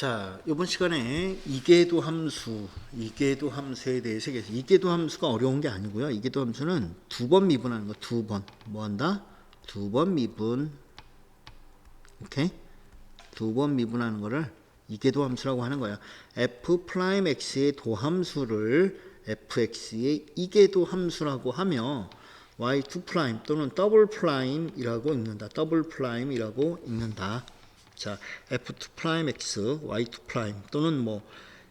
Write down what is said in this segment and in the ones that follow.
자, 이번 시간에 이계도 함수, 이계도 함수에 대해서 얘기해서 이계도 함수가 어려운 게 아니고요. 이계도 함수는 두 번 미분하는 거, 두 번. 뭐 한다? 두 번 미분. 오케이? 두 번 미분하는 거를 이계도 함수라고 하는 거야. f 프라임 x의 도함수를 fx의 이계도 함수라고 하며 y2 프라임 또는 더블 프라임이라고 읽는다. 더블 프라임이라고 읽는다. 자, f2 프라임 x, y2 프라임 또는 뭐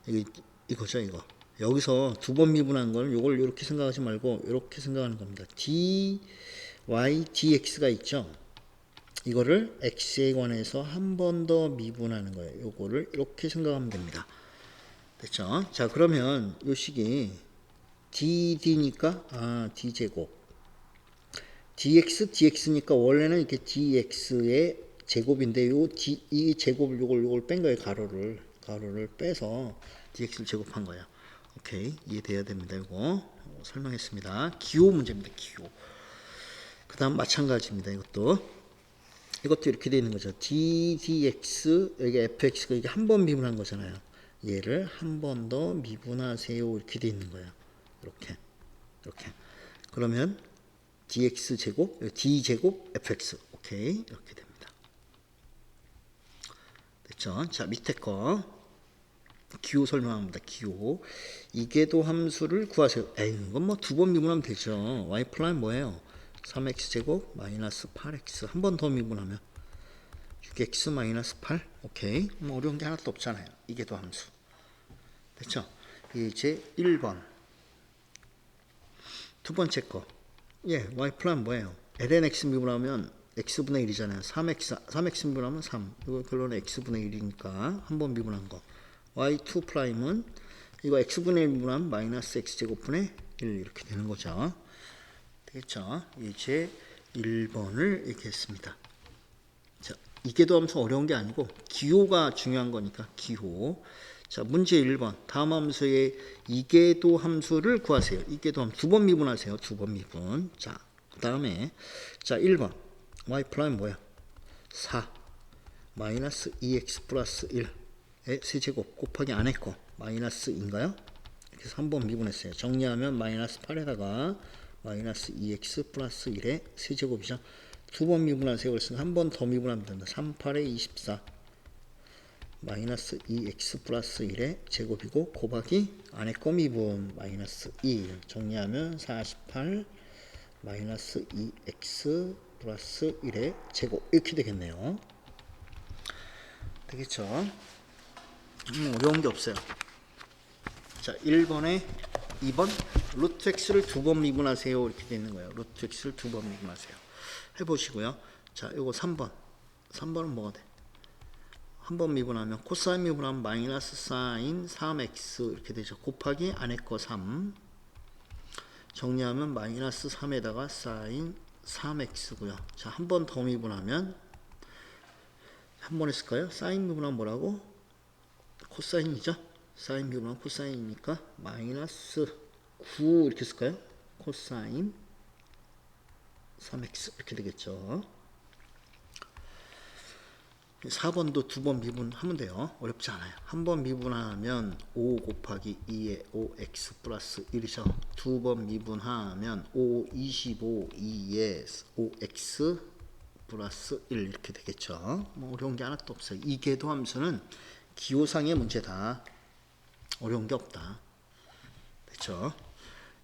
이, 이거죠, 이거. 여기서 두 번 미분한 걸 이걸 이렇게 생각하지 말고 이렇게 생각하는 겁니다. dy dx가 있죠. 이거를 x에 관해서 한 번 더 미분하는 거예요. 요거를 이렇게 생각하면 됩니다. 됐죠? 자, 그러면 요 식이 dd니까 아, d제곱 dx dx니까 원래는 이렇게 dx의 제곱인데 요 d 이 제곱을 요걸 요걸 뺀 거예요. 가로를 가로를 빼서 dx를 제곱한 거예요. 오케이. 이해돼야 됩니다. 이거 설명했습니다. 기호 문제입니다. 기호. 그다음 마찬가지입니다. 이것도 이것도 이렇게 되어 있는 거죠. d dx 여기 fx가 이게 한 번 미분한 거잖아요. 얘를 한 번 더 미분하세요. 이렇게 되어 있는 거예요. 이렇게 이렇게 그러면 dx 제곱 d 제곱 fx 오케이 이렇게 됩니다. 됐죠? 자 밑에 거 기호 설명합니다. 기호 이계도 함수를 구하세요. 에이 이건 뭐 두 번 미분하면 되죠. y 프라임 뭐예요? 3x 제곱 마이너스 8x 한 번 더 미분하면 6x 마이너스 8 오케이 뭐 어려운 게 하나도 없잖아요. 이계도 함수 됐죠? 이제 1번 두 번째 거. 예, y 프라임 뭐예요? lnx 미분하면 x분의 1이잖아요. 3x, 3x 미분하면 3. 이거 결론은 x분의 1이니까 한 번 미분한 거. y2 프라임은 이거 x분의 1 미분하면 마이너스 x제곱분의 1 이렇게 되는 거죠. 되겠죠? 이제 1번을 이렇게 했습니다. 자, 이게 도 함수 어려운 게 아니고 기호가 중요한 거니까 기호. 자, 문제 1번. 다음 함수의 이계도 함수를 구하세요. 이계도 함수 두 번 미분하세요. 두 번 미분. 자, 그다음에 자, 1번. Y 프라임 뭐야? 4 마이너스 2x 플러스 1의 세제곱 곱하기 안에 거 마이너스인가요? 그래서 한 번 미분했어요. 정리하면 마이너스 8에다가 마이너스 2x 플러스 1의 세제곱이죠. 두 번 미분하세요. 그래서 한번 더 미분하면 된다. 3, 8에 24 마이너스 2x 플러스 1의 제곱이고 곱하기 안에 거 미분 마이너스 2 정리하면 48 마이너스 2x 플러스 1의 제곱 이렇게 되겠네요. 되겠죠? 음, 어려운 게 없어요. 자, 1번에 2번 루트 x를 두 번 미분하세요. 이렇게 되어 있는 거예요. 루트 x를 두 번 미분하세요. 해보시고요. 자, 요거 3번. 3번은 뭐가 돼? 한 번 미분하면 코사인 미분하면 마이너스 사인 3x 이렇게 되죠. 곱하기 안에 거 3. 정리하면 마이너스 3에다가 사인 3x고요. 자, 한 번 더 미분하면 한 번 했을까요? 사인 미분하면 뭐라고? 코사인이죠. 사인 미분하면 코사인이니까 마이너스 9 이렇게 쓸까요? 코사인 3x 이렇게 되겠죠. 4번도 두 번 미분하면 돼요. 어렵지 않아요. 한 번 미분하면 5 곱하기 2의 5x 플러스 1이죠. 두 번 미분하면 5, 25, 2의 5x 플러스 1 이렇게 되겠죠. 뭐 어려운 게 하나도 없어요. 이 계도 함수는 기호상의 문제다. 어려운 게 없다. 됐죠?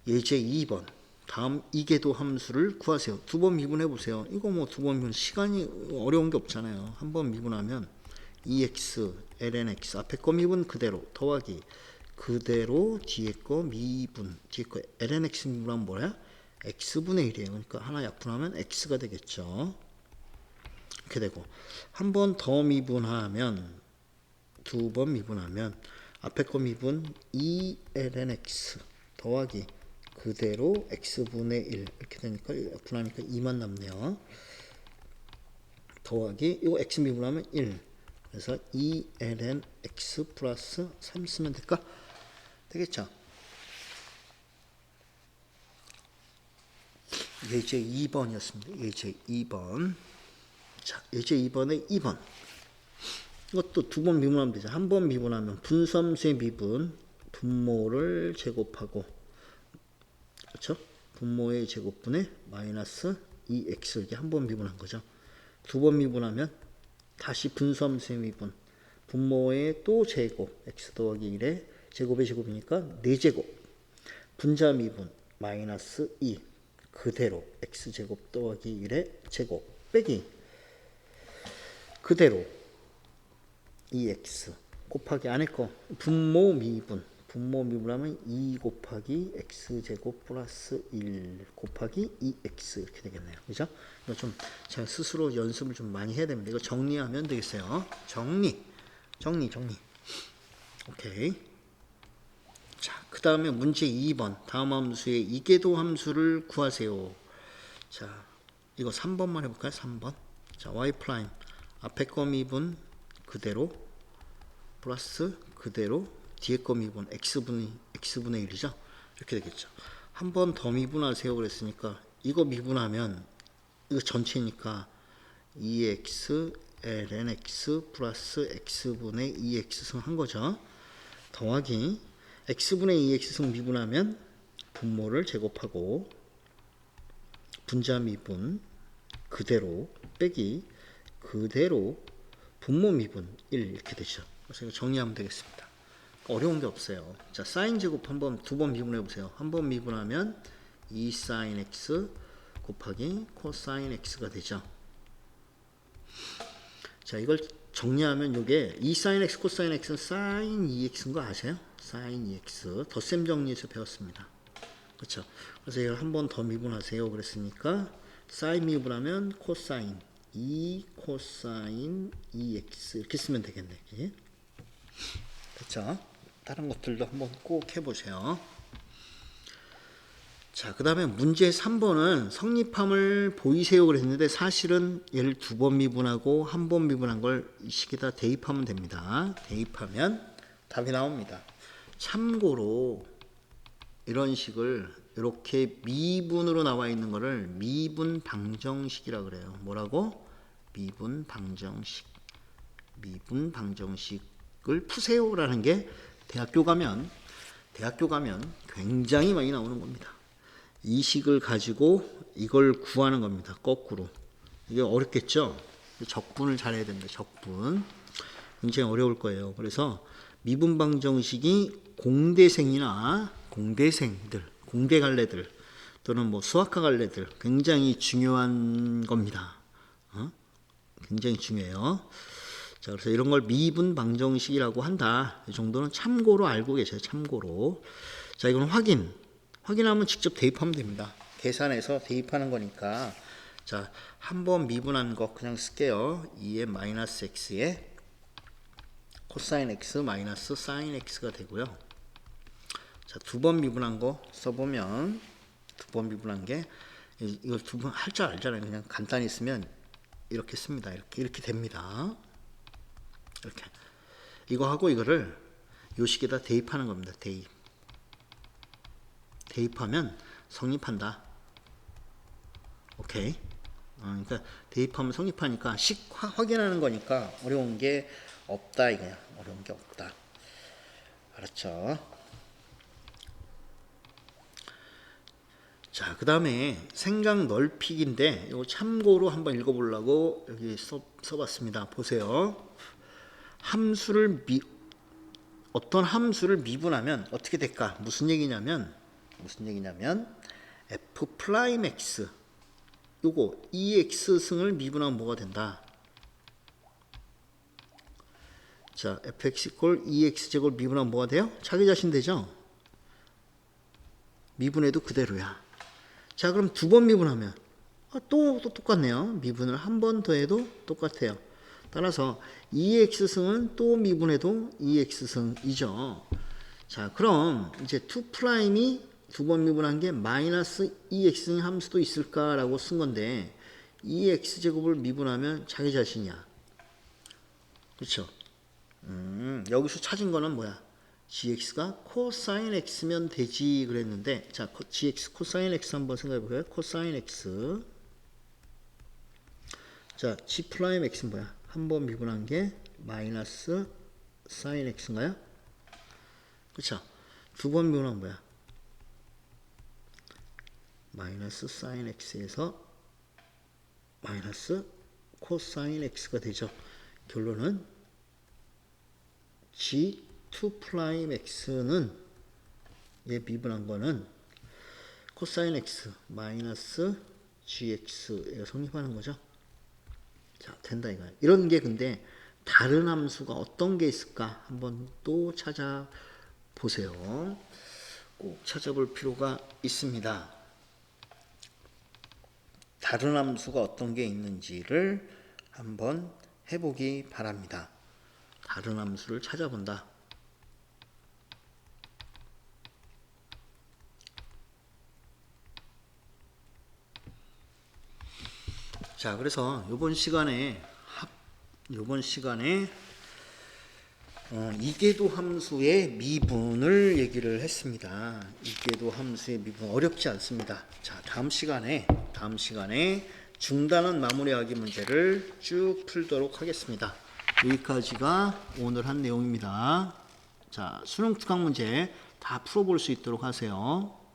예제 2번. 다음 이계도 함수를 구하세요. 두 번 미분해 보세요. 이거 뭐 두 번 미분 시간이 어려운 게 없잖아요. 한 번 미분하면 2x lnx 앞에 거 미분 그대로 더하기 그대로 뒤에 거 미분 뒤에 거 lnx 미분하면 뭐야? x분의 1이에요. 그러니까 하나 약분하면 x가 되겠죠. 이렇게 되고 한 번 더 미분하면 두 번 미분하면 앞에 거 미분 2lnx 더하기 그대로 x분의 1 이렇게 되니까 분하니까 2만 남네요. 더하기 이거 x 미분하면 1 그래서 2ln x 플러스 3 쓰면 될까? 되겠죠? 예제 2번이었습니다. 예제 2번 자 예제 2번의 2번 이것도 두 번 미분하면 되죠. 한 번 미분하면 분수함수의 미분 분모를 제곱하고 그렇죠? 분모의 제곱분의 마이너스 2x 이렇게 한 번 미분한 거죠. 두 번 미분하면 다시 분수함수의 미분. 분모의 또 제곱 x 더하기 1의 제곱의 제곱이니까 4제곱. 분자 미분 마이너스 2 그대로 x제곱 더하기 1의 제곱. 빼기. 그대로 2x 곱하기 안에 거. 분모 미분 분모 미분하면 2 곱하기 x제곱 플러스 1 곱하기 2x 이렇게 되겠네요 그죠? 이거 좀 제가 스스로 연습을 좀 많이 해야 됩니다 이거 정리하면 되겠어요 정리 정리 정리 오케이 자, 그 다음에 문제 2번. 다음 함수의 이계도 함수를 구하세요. 자, 이거 3번만 해볼까요? 3번. 자, y 프라임. 앞에 거 미분 그대로 플러스 그대로 뒤에 거 미분 x분의 x분의 1이죠. 이렇게 되겠죠. 한 번 더 미분하세요 그랬으니까 이거 미분하면 이거 전체니까 2x ln x 플러스 x분의 2x 승 한 거죠. 더하기 x분의 2x승 미분하면 분모를 제곱하고 분자 미분 그대로 빼기 그대로 분모 미분 1 이렇게 되죠. 그래서 정리하면 되겠습니다. 어려운 게 없어요. 자, 사인 제곱 한 번 두 번 미분해 보세요. 한 번 미분하면 2 사인 x 곱하기 코사인 x가 되죠. 자, 이걸 정리하면 이게 2 사인 x 코사인 x는 사인 2x인 거 아세요? 사인 2x 덧셈 정리에서 배웠습니다. 그렇죠? 그래서 이걸 한 번 더 미분하세요. 그랬으니까 사인 미분하면 코사인 2 코사인 2x 이렇게 쓰면 되겠네. 그치? 그렇죠? 다른 것들도 한번 꼭 해보세요. 자, 그 다음에 문제 3번은 성립함을 보이세요 그랬는데 사실은 얘를 두 번 미분하고 한 번 미분한 걸 이 식에다 대입하면 됩니다. 대입하면 답이 나옵니다. 참고로 이런 식을 이렇게 미분으로 나와 있는 거를 미분 방정식이라 그래요. 뭐라고? 미분 방정식. 미분 방정식을 푸세요라는 게 대학교 가면 대학교 가면 굉장히 많이 나오는 겁니다. 이 식을 가지고 이걸 구하는 겁니다. 거꾸로. 이게 어렵겠죠? 적분을 잘해야 됩니다. 적분. 굉장히 어려울 거예요. 그래서 미분 방 정식이 공대생이나 공대생들, 공대 갈래들 또는 뭐 수학과 갈래들 굉장히 중요한 겁니다. 어? 굉장히 중요해요. 자, 그래서 이런 걸 미분 방정식이라고 한다. 이 정도는 참고로 알고 계세요. 참고로. 자, 이건 확인. 확인하면 직접 대입하면 됩니다. 계산해서 대입하는 거니까. 자, 한 번 미분한 거 그냥 쓸게요. 2의 마이너스 x에 코사인 x 마이너스 사인 x가 되고요. 자, 두 번 미분한 거 써보면 두 번 미분한 게 이- 이걸 두 번 할 줄 알잖아요. 그냥 간단히 쓰면 이렇게 씁니다. 이렇게 이렇게 됩니다. 이렇게 이거 하고 이거를 요 식에다 대입하는 겁니다. 대입. 대입하면 성립한다. 오케이. 어, 그러니까 대입하면 성립하니까 식 화- 확인하는 거니까 어려운 게 없다 이거야. 어려운 게 없다. 알았죠? 자, 그 다음에 생각 넓히기인데, 이거 참고로 한번 읽어보려고 여기 써, 써봤습니다. 보세요. 함수를 미, 어떤 함수를 미분하면 어떻게 될까? 무슨 얘기냐면, 무슨 얘기냐면, f 프라임 x, 요거 2x 승을 미분하면 뭐가 된다? 자, fx 이퀄 2x 제곱 미분하면 뭐가 돼요? 자기 자신 되죠? 미분해도 그대로야. 자, 그럼 두 번 미분하면 아, 또, 또 똑같네요. 미분을 한 번 더 해도 똑같아요. 따라서 2x승은 또 미분해도 2x승이죠. 자, 그럼 이제 2 프라임이 두 번 미분한 게 마이너스 2x승 함수도 있을까라고 쓴 건데 2x 제곱을 미분하면 자기 자신이야. 그렇죠? 음, 여기서 찾은 거는 뭐야? gx가 코사인 x면 되지 그랬는데 자 코- gx 코사인 x 한번 생각해 볼까요? 코사인 x 자 g 프라임 x는 뭐야? 한 번 미분한 게 마이너스 사인 x인가요? 그쵸? 두 번 미분은 뭐야? 마이너스 사인 x에서 마이너스 코사인 x가 되죠. 결론은 g2 프라임 x는 얘 미분한 거는 코사인 x 마이너스 gx에 성립하는 거죠. 자, 된다 이거야. 이런 게 근데 다른 함수가 어떤 게 있을까 한번 또 찾아보세요. 꼭 찾아볼 필요가 있습니다. 다른 함수가 어떤 게 있는지를 한번 해보기 바랍니다. 다른 함수를 찾아본다. 자, 그래서 이번 시간에 합, 이번 시간에 어, 이계도 함수의 미분을 얘기를 했습니다. 이계도 함수의 미분 어렵지 않습니다. 자, 다음 시간에 다음 시간에 중단은 마무리하기 문제를 쭉 풀도록 하겠습니다. 여기까지가 오늘 한 내용입니다. 자, 수능 특강 문제 다 풀어볼 수 있도록 하세요.